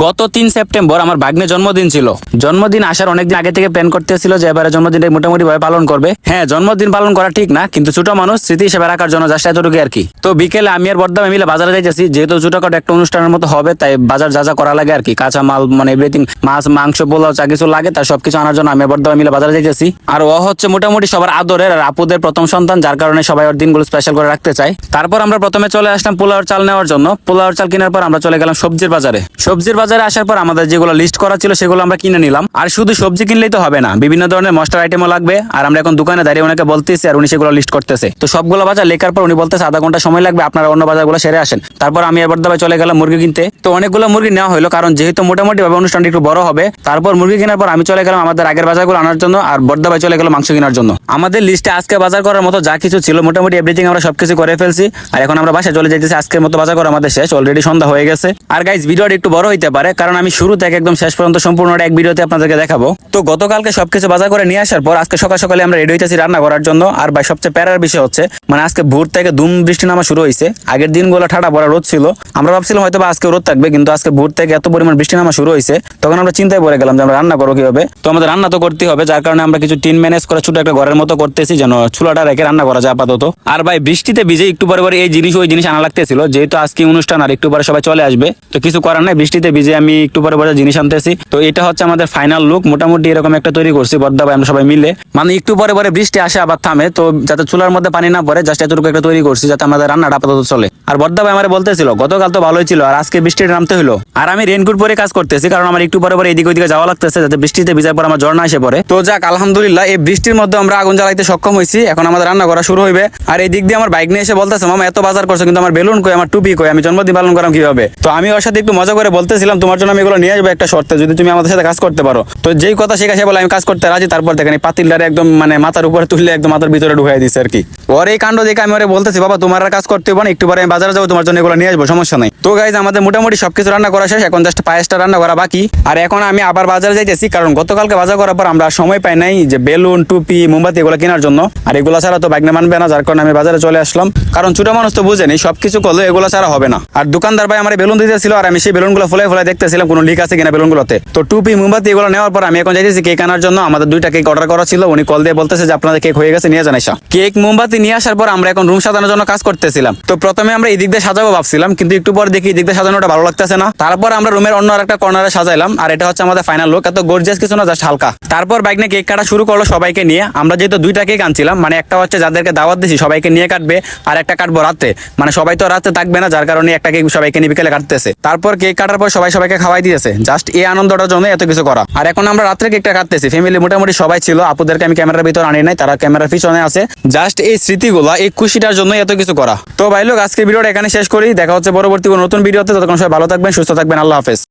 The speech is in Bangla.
গত তিন সেপ্টেম্বর আমার ভাগ্নে জন্মদিন ছিল। জন্মদিন আসার অনেকদিন আগে থেকে প্ল্যান করতেছিল যে এবারে জন্মদিনটা মোটামুটি ভাবে পালন করবে। হ্যাঁ জন্মদিন পালন করা ঠিক না, কিন্তু ছোট মানুষ স্মৃতি হিসেবে রাখার জন্য জাস্ট এতটুকু আর কি। তো বিকেলে আমি আর বর্দামে মিলে বাজারে যাইতেছি, যেহেতু ছোটখাটো একটা অনুষ্ঠানের মতো হবে, তাই বাজার যা যা করা লাগে আর কি। কাঁচা মাল মানে এভরিথিং মাছ, মাংস, পোলাও, যা কিছু লাগে, তার সবকিছু আনার জন্য আমি আর বর্দামে মিলে বাজারে যাইতেছি। আর ও হচ্ছে মোটামুটি সবার আদরের আর আপুদের প্রথম সন্তান, যার কারণে সবাই ওর দিনগুলো স্পেশাল করে রাখতে চায়। তারপর আমরা প্রথমে চলে আসলাম পোলাওর চাল নেওয়ার জন্য। পোলাওর চাল কেনার পর আমরা চলে গেলাম সবজির বাজারে। সবজির বাজারে আসার পর আমাদের যেগুলো লিস্ট করা ছিল সেগুলো আমরা কিনে নিলাম। আর শুধু সবজি কিনলেই তো হবে না, বিভিন্ন ধরনের মশলার আইটেমও লাগবে। আর আমরা এখন দোকানে দাঁড়িয়ে ওনাকে বলতেছি আর উনি সেগুলো লিস্ট করতেছে। তো সবগুলো বাজার লেখার পর উনি বলতেছে আধা ঘণ্টা সময় লাগবে, আপনারা অন্য বাজারগুলো সেরে আসেন। তারপর আমি এবার দাবায় চলে গেলাম মুরগি কিনতে। তো অনেকগুলো মুরগি নেওয়া হলো, কারণ যেহেতু মোটামুটি ভাবে অনুষ্ঠানটি একটু বড় হবে, তারপর মুরগি কেনার পর আমি চলে গেলাম আমাদের আগের বাজারগুলো আনার জন্য আর বর্দাবাই চলে গেল মাংস কেনার জন্য। আমাদের লিস্টে আজকে বাজার করার মতো যা কিছু ছিল, মোটামুটি এভরিথিং আমরা সবকিছু করে ফেলছি। আর এখন আমরা বাসায় চলে যাইতেছি, আজকের মতো বাজার করা আমাদের শেষ অলরেডি সন্ধ্যা হয়ে গেছে। আর গাইজ ভিডিওটা একটু বড় হইতে পারে, কারণ আমি শুরু থেকে একদম শেষ পর্যন্ত সম্পূর্ণটা এক ভিডিওতে আপনাদেরকে দেখাবো। তো গতকালকে সবকিছু বাজার করে নিয়ে আসার পর, আজকে সকাল সকালে আমরা রেডি হইতেছি রান্না করার জন্য। আর ভাই, সবচেয়ে প্যারার বিষয় হচ্ছে মানে আজকে ভোর থেকে দুম বৃষ্টি নামা শুরু হয়েছে আগের দিনগুলো ঠাডা পড়া রোদ ছিল। আমরা ভাবছিলাম হয়তো আজকে রোদ থাকবে, কিন্তু আজকে ভোর থেকে এত পরিমাণ বৃষ্টি নামা শুরু হয়েছে তখন আমরা চিন্তায় পড়ে গেলাম যে আমরা রান্না করব কীভাবে। তো আমাদের রান্না তো করতে হবে, যার কারণে আমরা কিছু টিন ম্যানেজ করে ছোট একটা ঘরের মতো করতেছি, যেন চুলাটা রেখে রান্না করা যায় আপাতত। আর ভাই, বৃষ্টিতে ভিজে একটু পরে পরে এই জিনিস ওই জিনিস আনা লাগতেছিল, যেহেতু আজকে অনুষ্ঠান আর একটু পরে সবাই চলে আসবে, তো কিছু করার নাই, বৃষ্টিতে ভিজে আমি একটু পরে পরে জিনিস আনতেছি। তো এটা হচ্ছে আমাদের ফাইনাল লুক মোটামুটি এরকম একটা তৈরি করছি বদ্দা ভাই আমরা সবাই মিলে। মানে একটু পরে পরে বৃষ্টি আসে, আবার থামে। তো যাতে চুলার মধ্যে পানি না পড়ে জাস্ট এতটুকু একটা তৈরি করছি যাতে আমাদের রান্নাটা আপাতত চলে। আর বদ্দা ভাই আমার বলতেছিল, গতকাল তো ভালোই ছিল, আর আজকে বৃষ্টিটা নামতে হলো আর আমি রেনকোট পরে কাজ করতেছি, কারণ আমার একটু পরে পরে এদিকে ওইদিকে যাওয়া লাগতেছে, যাতে বৃষ্টিতে ভিজার পর আমার ঝর্ণা এসে পড়ে। তো যাক, আলহামদুলিল্লাহ, এই বৃষ্টির মধ্যে আমরা আগুন জ্বালাইতে সক্ষম হয়েছি। এখন আমাদের রান্না করা শুরু হইবে। আর এই দিক দিয়ে আমার বাইক নিয়ে এসে বলতেছে, মামা, এত বাজার করছ, কিন্তু আমার বেলুন কই, আমার টুপি কই, আমি জন্মদিন পালন করাম কীভাবে? তো আমি ওর সাথে একটু মজা করে বলতেছিলাম তোমার জন্য আমি এগুলো নিয়ে আসব একটা শর্তে, যদি তুমি আমাদের সাথে কাজ করতে পারো। তো যেই কথা সে বলে, আমি কাজ করতে রাজি, তারপর দেখেন পাতিলটারে একদম মানে মাথার উপরে তুললে একদম মাথার ভিতরে ঢুকাই দিছে আর কি। ওর এই কাণ্ড দেখে আমি ওরে বলতেছি, বাবা, তোমার কাজ করতে না, একটু পরে আমি বাজারে যাব, তোমার জন্য এগুলো নিয়ে আসব, সমস্যা নাই। তো গাইজ আমাদের মোটামুটি সবকিছু রান্না করা শেষ, এখন জাস্ট পায়েসটা রান্না করা বাকি। আর এখন আমি আবার বাজারে যাইতেছি, কারণ গতকালকে বাজার করার পর আমরা সময় পাই নাই যে বেলুন, টুপি, মোমবাতি এগুলো কেনার জন্য। আর এগুলো ছাড়া তো বাইক মানবে না, যার কারণে আমি বাজারে চলে আসলাম। কারণ ছোট মানুষ তো বুঝেনি সবকিছু করলে এগুলো ছাড়া হবে না। আর দোকানদার ভাই আমার বেলুন দিতেছিল, আর আমি সেই বেলুনগুলো ফুলে ফুলে দেখতেছিলাম কোনো লিক আছে কিনা বেলুনগুলোতে। তো টুপি, মোমবাতি এগুলো নেওয়ার পর আমি এখন যাইতেছি কেক আনার জন্য। আমাদের দুইটা কেক অর্ডার করা ছিল, উনি কল দিয়ে বলতেছে যে, আপনাদের কেক হয়ে গেছে, নিয়ে জানাই কেক মোমবাতি নিয়ে আসার পর আমরা এখন রুম সাজানোর জন্য কাজ করতেছিলাম। তো প্রথমে আমরা এই দিক দিয়ে সাজাবো ভাবছিলাম, কিন্তু একটু পর দেখি এই দিক দিয়ে সাজানোটা ভালো লাগতেছে না। তারপর আমরা রুমের অন্য একটা কর্নারে সাজাইলাম, আর এটা হচ্ছে আমাদের ফাইনাল লুক এত গর্জিয়াস কিছু না জাস্ট হালকা। তারপর বাইক নিয়ে কেক কাটা শুরু করল সবাইকে নিয়ে। আমরা যেহেতু দুইটা কেক আনছিলাম মানে একটা হচ্ছে যাদেরকে দাওয়াত দিছি, সবাইকে নিয়ে কাটবে, আর একটা কাটবো রাতে। মানে সবাই তো রাতে থাকবে না, যার কারণে একটা কেক সবাইকে নিয়ে বিকেলে কাটতেছে। তারপর কেক কাটার পর সবাই সবাইকে খাওয়াই দিয়েছে জাস্ট এই আনন্দটার জন্য এত কিছু করা। আর এখন আমরা রাত্রে কেকটা কাটতেছি। ফ্যামিলি মোটামুটি সবাই ছিল, আপুদেরকে আমি ক্যামেরার ভিতর আনি নাই, তারা ক্যামেরার পিছনে আছে। জাস্ট এই স্মৃতিগুলা, এই খুশিটার জন্য এত কিছু করা। তো ভাই লোক আজকে ভিডিওটা এখানে শেষ করি। দেখা হচ্ছে পরবর্তী নতুন ভিডিওতে, ততক্ষণ সবাই ভালো থাকবেন, সুস্থ থাকবেন, আল্লাহ হাফেজ।